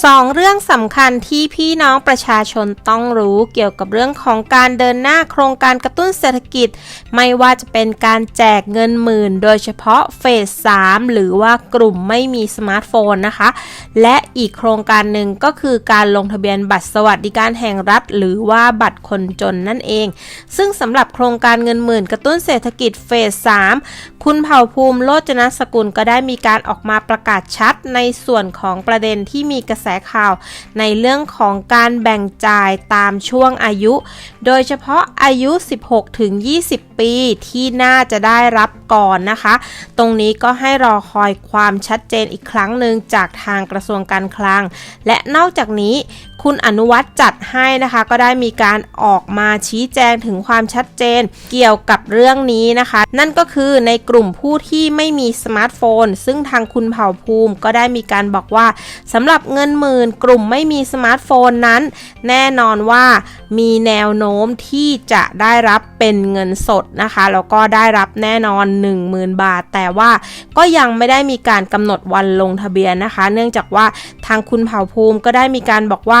สองเรื่องสำคัญที่พี่น้องประชาชนต้องรู้เกี่ยวกับเรื่องของการเดินหน้าโครงการกระตุ้นเศรษฐกิจ ไม่ว่าจะเป็นการแจกเงินหมื่น โดยเฉพาะเฟส 3 หรือว่ากลุ่มไม่มีสมาร์ทโฟนนะคะ และอีกโครงการหนึ่งก็คือการลงทะเบียนบัตรสวัสดิการแห่งรัฐ หรือว่าบัตรคนจนนั่นเอง ซึ่งสำหรับโครงการเงินหมื่น กระตุ้นเศรษฐกิจเฟส 3 คุณเผ่าภูมิโลจนสกุลก็ได้มีการออกมาประกาศชัดในส่วนของประเด็นที่มีกระแสข่าว ในเรื่องของการแบ่งจ่ายตามช่วงอายุ โดยเฉพาะอายุ 16 ถึง 20 ปีที่น่าจะได้รับก่อนนะคะ ตรงนี้ก็ให้รอคอยความชัดเจนอีกครั้งหนึ่งจากทางกระทรวงการคลัง และนอกจากนี้ คุณอนุวัตรจัดให้นะคะ ก็ได้มีการออกมาชี้แจงถึงความชัดเจนเกี่ยวกับเรื่องนี้นะคะ นั่นก็คือในกลุ่มผู้ที่ไม่มีสมาร์ทโฟน ซึ่งทางคุณเผ่าภูมิก็ได้มีการบอกว่าสำหรับเงินหมื่นกลุ่มไม่มีสมาร์ทโฟนนั้น แน่นอนว่ามีแนวโน้มที่จะได้รับเป็นเงินสดนะคะแล้วก็ได้รับแน่นอน 10,000 บาท แต่ว่าก็ยังไม่ได้มีการกำหนดวันลงทะเบียนนะคะ เนื่องจากว่าทางคุณเผ่าภูมิก็ได้มีการบอกว่า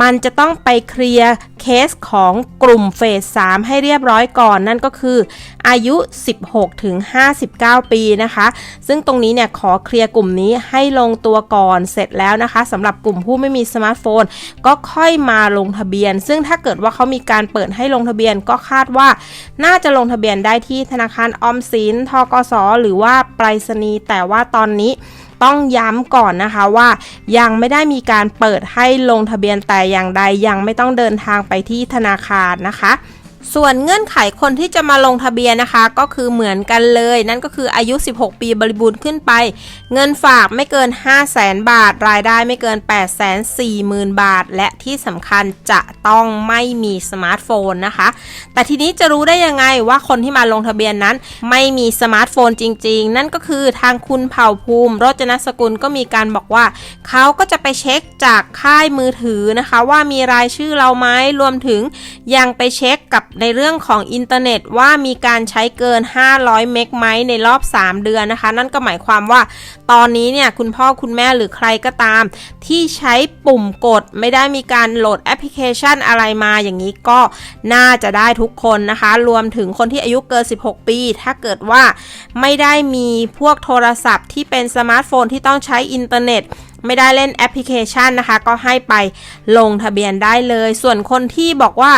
มันจะต้องไปเคลียร์เคสของกลุ่มเฟส 3 ให้เรียบร้อยก่อนนั่นก็คืออายุ 16 ถึง 59 ปีนะคะ ซึ่งตรงนี้เนี่ยขอเคลียร์กลุ่มนี้ให้ลงตัวก่อนเสร็จแล้วนะคะสำหรับกลุ่มผู้ไม่มีสมาร์ทโฟน ก็ค่อยมาลงทะเบียน ซึ่งถ้าเกิดว่าเขามีการเปิดให้ลงทะเบียนก็คาดว่า น่าจะลงทะเบียนได้ที่ธนาคารออมสินทกสหรือว่าไปรษณีย์แต่ว่าตอนนี้ต้องย้ำก่อนนะคะว่ายังไม่ได้มีการเปิดให้ลงทะเบียนแต่แต่อย่างใดยังไม่ต้องเดินทางไปที่ธนาคารนะคะ ส่วนเงื่อนไขคนที่จะมาลงทะเบียนนะคะ ก็คือเหมือนกันเลย นั่นก็คืออายุ 16 ปีบริบูรณ์ขึ้นไป เงินฝากไม่เกิน 5 0 0แสนบาท รายได้ไม่เกิน 8 4 0 0 0 0 บาท และที่สำคัญจะต้องไม่มีสมาร์ทโฟนนะคะ แต่ทีนี้จะรู้ได้ยังไงว่าคนที่มาลงทะเบียนนั้น ไม่มีสมาร์ทโฟนจริง ๆ นั่นก็คือทางคุณเผ่าภูมิรจนสกุลก็มีการบอกว่า เขาก็จะไปเช็คจากค่ายมือถือนะคะ ว่ามีรายชื่อเราไหมรวมถึงยังไปเช็คกับในเรื่องของอินเทอร์เน็ตว่ามีการใช้เกิน 500 เมกไหมในรอบ 3 เดือนนะคะ นั่นก็หมายความว่า ตอนนี้เนี่ยคุณพ่อคุณแม่หรือใครก็ตาม ที่ใช้ปุ่มกดไม่ได้มีการโหลดแอปพลิเคชันอะไรมาอย่างนี้ก็น่าจะได้ทุกคนนะคะ รวมถึงคนที่อายุเกิน 16 ปี ถ้าเกิดว่าไม่ได้มีพวกโทรศัพท์ที่เป็นสมาร์ทโฟนที่ต้องใช้อินเทอร์เน็ต ไม่ได้เล่นแอปพลิเคชันนะคะ ก็ให้ไปลงทะเบียนได้เลย ส่วนคนที่บอกว่า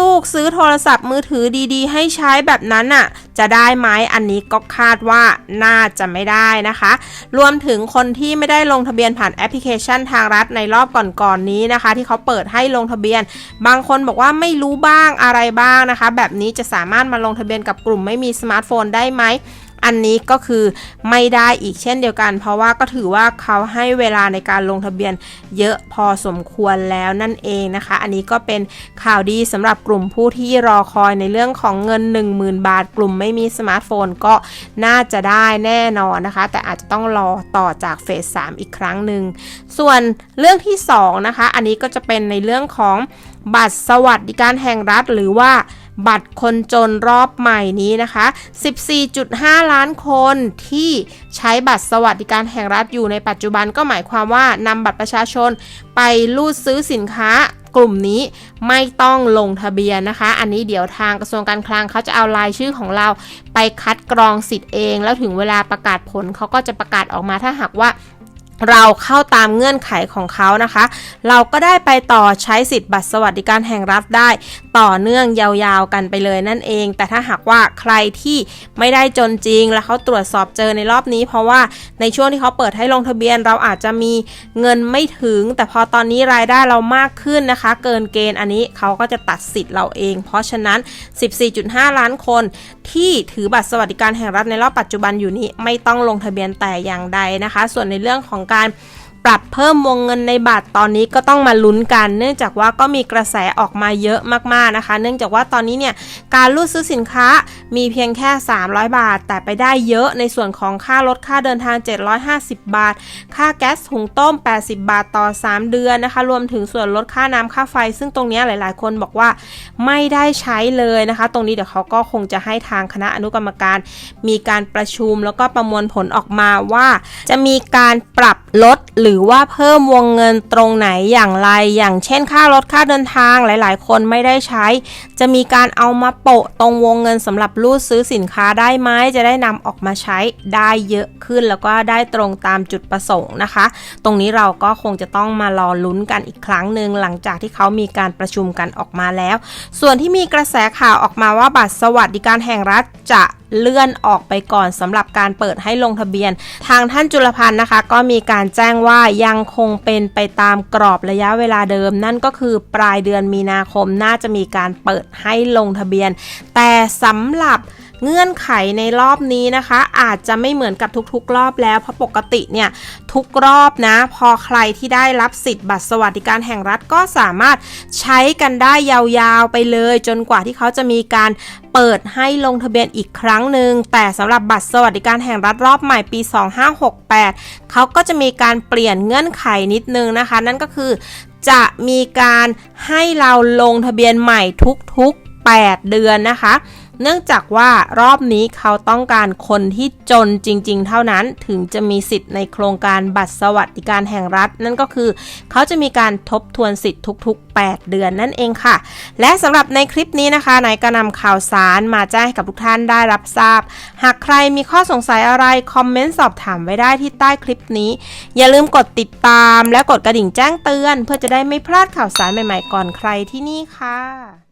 ลูกๆซื้อโทรศัพท์มือถือดีๆ ให้ใช้แบบนั้นน่ะจะได้ไหมอันนี้ก็คาดว่าน่าจะไม่ได้นะคะ รวมถึงคนที่ไม่ได้ลงทะเบียนผ่านแอปพลิเคชันทางรัฐในรอบก่อนๆนนี้นะคะ ที่เขาเปิดให้ลงทะเบียน บางคนบอกว่าไม่รู้บ้างอะไรบ้างนะคะ แบบนี้จะสามารถมาลงทะเบียนกับกลุ่มไม่มีสมาร์ทโฟนได้ไหม อันนี้ก็คือไม่ได้อีกเช่นเดียวกัน เพราะว่าก็ถือว่าเขาให้เวลาในการลงทะเบียนเยอะพอสมควรแล้วนั่นเองนะคะ อันนี้ก็เป็นข่าวดีสำหรับกลุ่มผู้ที่รอคอยในเรื่องของเงิน 10,000 บาท กลุ่มไม่มีสมาร์ทโฟนก็น่าจะได้แน่นอนนะคะ แต่อาจจะต้องรอต่อจากเฟส 3 อีกครั้งหนึ่งส่วนเรื่องที่2นะคะอันนี้ก็จะเป็นในเรื่องของบัตรสวัสดิการแห่งรัฐหรือว่า บัตรคนจนรอบใหม่นี้นะคะ 14.5 ล้านคนที่ใช้บัตรสวัสดิการแห่งรัฐอยู่ในปัจจุบันก็หมายความว่านำบัตรประชาชนไปรูดซื้อสินค้ากลุ่มนี้ไม่ต้องลงทะเบียนนะคะ อันนี้เดี๋ยวทางกระทรวงการคลังเขาจะเอารายชื่อของเราไปคัดกรองสิทธิ์เอง แล้วถึงเวลาประกาศผลเขาก็จะประกาศออกมาถ้าหากว่า เราเข้าตามเงื่อนไขของเขานะคะ เราก็ได้ไปต่อใช้สิทธิ์บัตรสวัสดิการแห่งรัฐได้ ต่อเนื่องยาวๆกันไปเลยนั่นเอง แต่ถ้าหากว่าใครที่ไม่ได้จนจริง แล้วเขาตรวจสอบเจอในรอบนี้ เพราะว่าในช่วงที่เขาเปิดให้ลงทะเบียน เราอาจจะมีเงินไม่ถึง แต่พอตอนนี้รายได้เรามากขึ้นนะคะ เกินเกณฑ์อันนี้เขาก็จะตัดสิทธิ์เราเอง เพราะฉะนั้น 14.5 ล้านคน ที่ถือบัตรสวัสดิการแห่งรัฐในรอบปัจจุบันอยู่นี้ไม่ต้องลงทะเบียนแต่อย่างใดนะคะ ส่วนในเรื่องของการ ปรับเพิ่มวงเงินในบัตรตอนนี้ก็ต้องมาลุ้นกัน เนื่องจากว่าก็มีกระแสออกมาเยอะมากๆนะคะ เนื่องจากว่าตอนนี้เนี่ยการรูดซื้อสินค้ามีเพียงแค่ 300 บาท แต่ไปได้เยอะในส่วนของค่ารถค่าเดินทาง 750 บาท ค่าแก๊สถุงต้ม 80 บาทต่อ 3 เดือนนะคะ รวมถึงส่วนลดค่าน้ำค่าไฟ ซึ่งตรงนี้หลาย ๆ คนบอกว่าไม่ได้ใช้เลยนะคะ ตรงนี้เดี๋ยวเขาก็คงจะให้ทางคณะอนุกรรมการ มีการประชุมแล้วก็ประมวลผลออกมาว่า จะมีการปรับลดหรือรือว่าเพิ่มวงเงินตรงไหนอย่างไร อย่างเช่นค่ารถค่าเดินทางหลาย ๆ คนไม่ได้ใช้ จะมีการเอามาโปะตรงวงเงินสำหรับรูดซื้อสินค้าได้ไหมจะได้นำออกมาใช้ได้เยอะขึ้นแล้วก็ได้ตรงตามจุดประสงค์นะคะ ตรงนี้เราก็คงจะต้องมารอลุ้นกันอีกครั้งหนึ่งหลังจากที่เขามีการประชุมกันออกมาแล้ว ส่วนที่มีกระแสข่าวออกมาว่าบัตรสวัสดิการแห่งรัฐจะ เลื่อนออกไปก่อนสำหรับการเปิดให้ลงทะเบียน ทางท่านจุลพันธ์นะคะ ก็มีการแจ้งว่ายังคงเป็นไปตามกรอบระยะเวลาเดิม นั่นก็คือปลายเดือนมีนาคมน่าจะมีการเปิดให้ลงทะเบียน แต่สำหรับ เงื่อนไขในรอบนี้นะคะ อาจจะไม่เหมือนกับทุกๆ รอบแล้วเพราะปกติเนี่ยทุกรอบนะ พอใครที่ได้รับสิทธิ์บัตรสวัสดิการแห่งรัฐก็สามารถใช้กันได้ยาวๆไปเลย จนกว่าที่เขาจะมีการเปิดให้ลงทะเบียนอีกครั้งหนึ่งแต่สำหรับบัตรสวัสดิการแห่งรัฐรอบใหม่ปี 2568 เขาก็จะมีการเปลี่ยนเงื่อนไขนิดนึงนะคะ นั่นก็คือจะมีการให้เราลงทะเบียนใหม่ทุกๆ 8 เดือนนะคะ เนื่องจากว่ารอบนี้เขาต้องการคนที่จนจริง ๆ เท่านั้นถึงจะมีสิทธิ์ในโครงการบัตรสวัสดิการแห่งรัฐ นั่นก็คือเขาจะมีการทบทวนสิทธิ์ทุก ๆ 8 เดือนนั่นเองค่ะ และสำหรับในคลิปนี้นะคะนายก็นำข่าวสารมาแจ้งให้กับทุกท่านได้รับทราบ หากใครมีข้อสงสัยอะไร คอมเมนต์สอบถามไว้ได้ที่ใต้คลิปนี้ อย่าลืมกดติดตาม และกดกระดิ่งแจ้งเตือน เพื่อจะได้ไม่พลาดข่าวสารใหม่ ๆ ก่อนใครที่นี่ค่ะ